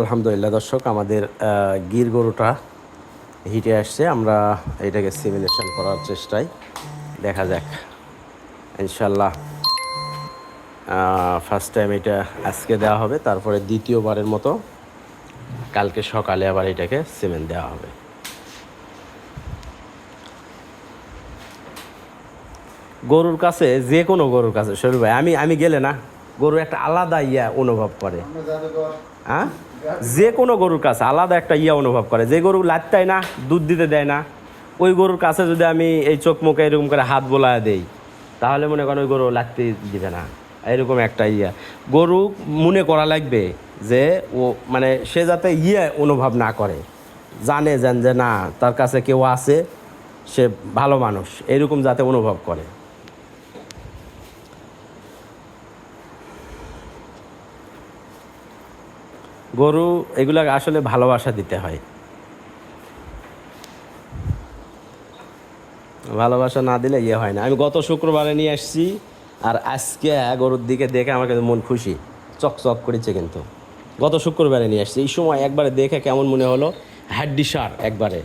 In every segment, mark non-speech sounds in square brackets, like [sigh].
আলহামদুলিল্লাহ দর্শক আমাদের গির গরুটা হিটে আসছে। আমরা এটাকে সিমিলেশন করার চেষ্টায় দেখা যাক। ইনশাল্লাহ ফার্স্ট টাইম এটা আজকে দেওয়া হবে। তারপরে দ্বিতীয়বারের মতো কালকে সকালে আবার এটাকে সিমেন্ট দেওয়া হবে। গরুর কাছে যে কোনো গরুর কাছে শরীর ভাই আমি আমি গেলে না গরু একটা আলাদা ইয়া অনুভব করে। হ্যাঁ যে কোনো গরুর কাছে আলাদা একটা ইয়া অনুভব করে। যে গরু লাত্তায় না, দুধ দিতে দেয় না, ওই গরুর কাছে যদি আমি এই চোখ মুখে এরকম করে হাত বোলা দেই, তাহলে মনে করেন ওই গরু লাত্তি দিবে না। এরকম একটা ইয়া। গরু মনে করা লাগবে যে ও মানে সে যাতে ইয়ে অনুভব না করে। জানে যেন যে না, তার কাছে কেউ আছে, সে ভালো মানুষ, এরকম যাতে অনুভব করে। গরু এগুলা আসলে ভালোবাসা দিতে হয়। ভালোবাসা না দিলে ইয়ে হয় না। আমি গত শুক্রবারে নিয়ে আসছি আর আজকে গরুর দিকে দেখে আমার কিন্তু মন খুশি। চকচক করেছে কিন্তু। গত শুক্রবারে নিয়ে আসছি। এই সময় একবারে দেখে কেমন মনে হলো? হ্যাড্ডি সার একবারে।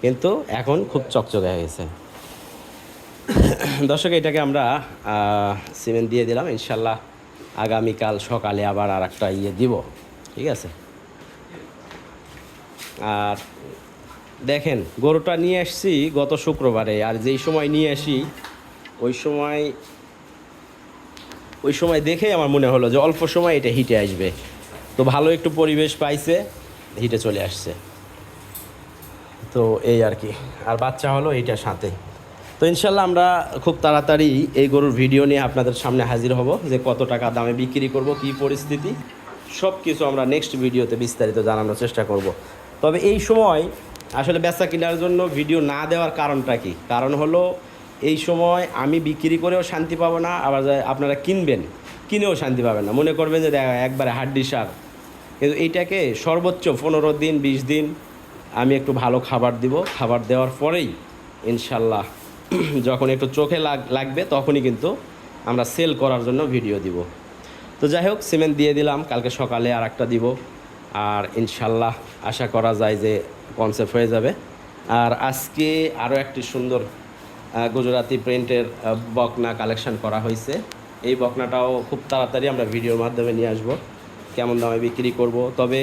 কিন্তু এখন খুব চকচকে হয়ে গেছে। দর্শক, এটাকে আমরা সিমেন্ট দিয়ে দিলাম। ইনশাল্লাহ আগামীকাল সকালে আবার আর একটা ইয়ে দিব। ঠিক আছে? আর দেখেন, গরুটা নিয়ে আসছি গত শুক্রবারে, আর যেই সময় নিয়ে আসি, ওই সময় ওই সময় দেখেই আমার মনে হলো যে অল্প সময় এটা হিটে আসবে। তো ভালো একটু পরিবেশ পাইছে, হিটে চলে আসছে। তো এই আর কি। আর বাচ্চা হলো এইটার সাথে। তো ইনশাল্লাহ আমরা খুব তাড়াতাড়ি এই গরুর ভিডিও নিয়ে আপনাদের সামনে হাজির হব যে কত টাকা দামে বিক্রি করব, কি পরিস্থিতি। সব কিছু আমরা নেক্সট ভিডিওতে বিস্তারিত জানানোর চেষ্টা করব। তবে এই সময় আসলে বেচা কেনার জন্য ভিডিও না দেওয়ার কারণটা কি? কারণ হলো, এই সময় আমি বিক্রি করেও শান্তি পাবো না, আবার আপনারা কিনবেন, কিনেও শান্তি পাবেন না। মনে করবেন যে দেখা, একবারে হাড্ডি সার। কিন্তু এইটাকে সর্বোচ্চ পনেরো দিন, বিশ দিন আমি একটু ভালো খাবার দিব। খাবার দেওয়ার পরেই ইনশাল্লাহ [clears throat] যখন একটু চোখে লাগ, লাগবে, তখনই কিন্তু আমরা সেল করার জন্য ভিডিও দিব। তো যাই হোক, সিমেন্ট দিয়ে দিলাম, কালকে সকালে আর একটা দিব। আর ইনশাল্লাহ আশা করা যায় যে কনসেপ্ট হয়ে যাবে। আর আজকে আরও একটি সুন্দর গুজরাতি প্রিন্টের বকনা কালেকশন করা হয়েছে। এই বকনাটাও খুব তাড়াতাড়ি আমরা ভিডিওর মাধ্যমে নিয়ে আসব, কেমন দামে বিক্রি করব। তবে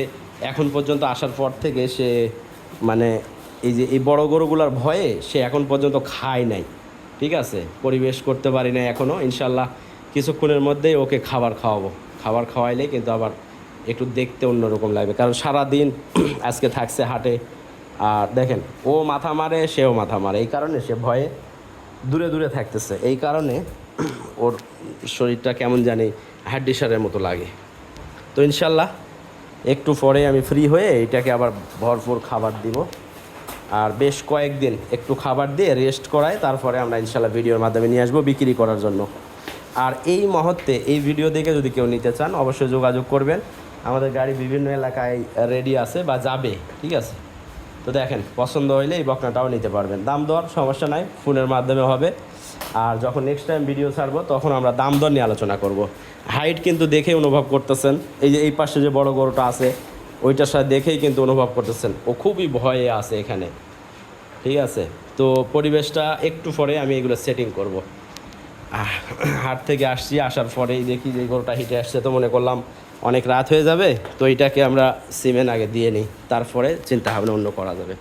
এখন পর্যন্ত আসার পর থেকে সে মানে এই যে এই বড় গরুগুলোর ভয়ে সে এখন পর্যন্ত খায় নাই। ঠিক আছে? পরিবেশ করতে পারি না এখনও ইনশাল্লাহ কিছুক্ষণের মধ্যেই ওকে খাবার খাওয়াবো। খাবার খাওয়াইলে কিন্তু আবার একটু দেখতে অন্যরকম লাগবে। কারণ সারা দিন [clears throat] আজকে থাকছে হাটে। আর দেখেন, ও মাথা মারে, সেও মাথা মারে। এই কারণে সে ভয়ে দূরে দূরে থাকতেছে। এই কারণে [clears throat] ওর শরীরটা কেমন জানি হাড্ডিসারের মতো লাগে। তো ইনশাল্লাহ একটু পরে আমি ফ্রি হয়ে এটাকে আবার ভরপুর খাবার দিব। আর বেশ কয়েকদিন একটু খাবার দিয়ে রেস্ট করায় তারপরে আমরা ইনশাল্লাহ ভিডিওর মাধ্যমে নিয়ে আসব বিক্রি করার জন্য। আর এই মুহূর্তে এই ভিডিও দেখে যদি কেউ নিতে চান, অবশ্যই যোগাযোগ করবেন। আমাদের গাড়ি বিভিন্ন এলাকায় রেডি আছে বা যাবে, ঠিক আছে? তো দেখেন, পছন্দ হইলে এই বকনাটাও নিতে পারবেন। দাম দর সমস্যা নাই, ফোনের মাধ্যমে হবে। আর যখন নেক্সট টাইম ভিডিও ছাড়বো, তখন আমরা দাম দর নিয়ে আলোচনা করব। হাইট কিন্তু দেখে অনুভব করতেছেন। এই যে এই পাশে যে বড় গরুটা আছে, ওইটার সাথে দেখেই কিন্তু অনুভব করতেছেন। ও খুবই ভয়ে আছে এখানে, ঠিক আছে? তো পরিবেশটা একটু পরে আমি এগুলো সেটিং করব। হাট থেকে আসছি, আসার পরেই দেখি যে গরুটা হিটে আসছে তো মনে করলাম অনেক রাত হয়ে যাবে, তো এটাকে আমরা সিমেন্ট আগে দিয়ে নিই, তারপরে চিন্তা ভাবনা অন্য করা যাবে।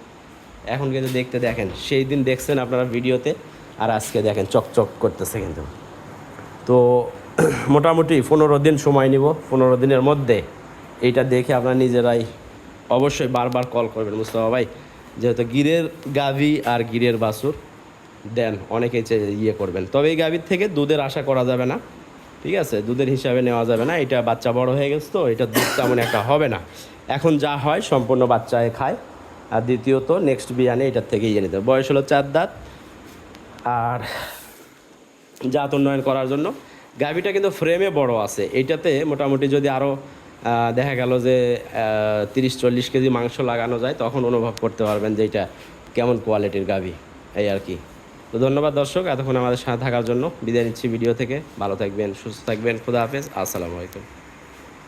এখন কিন্তু দেখতে দেখেন, সেই দিন দেখছেন আপনারা ভিডিওতে, আর আজকে দেখেন চকচক করতেছে কিন্তু। তো [clears throat] মোটামুটি পনেরো দিন সময় নিব, পনেরো দিনের মধ্যে এইটা দেখে আপনারা নিজেরাই অবশ্যই বারবার কল করবেন মুস্তফা ভাই। যেহেতু গিরের গাভি আর গিরের বাছুর দেন অনেকেই ইয়ে করবেন। তবে এই গাভীর থেকে দুধের আশা করা যাবে না, ঠিক আছে? দুধের হিসাবে নেওয়া যাবে না। এটা বাচ্চা বড় হয়ে গেছে তো, এটা দুধ তেমন একটা হবে না। এখন যা হয় সম্পূর্ণ বাচ্চায় খায়। আর দ্বিতীয়ত নেক্সট বিয়ানে এটার থেকে ইয়ে নিতে বয়স হলো চার দাঁত। আর জাত উন্নয়ন করার জন্য, গাভিটা কিন্তু ফ্রেমে বড় আছে। এটাতে মোটামুটি যদি আরও দেখা গেল যে তিরিশ, চল্লিশ কেজি মাংস লাগানো যায়, তখন অনুভব করতে পারবেন যে এটা কেমন কোয়ালিটির গাভি। এই আর কি। তো ধন্যবাদ দর্শক, এতক্ষণ আমাদের সাথে থাকার জন্য বিদায় নিচ্ছি ভিডিও থেকে। ভালো থাকবেন, সুস্থ থাকবেন, খুদা হাফেজ, আসসালামু আলাইকুম।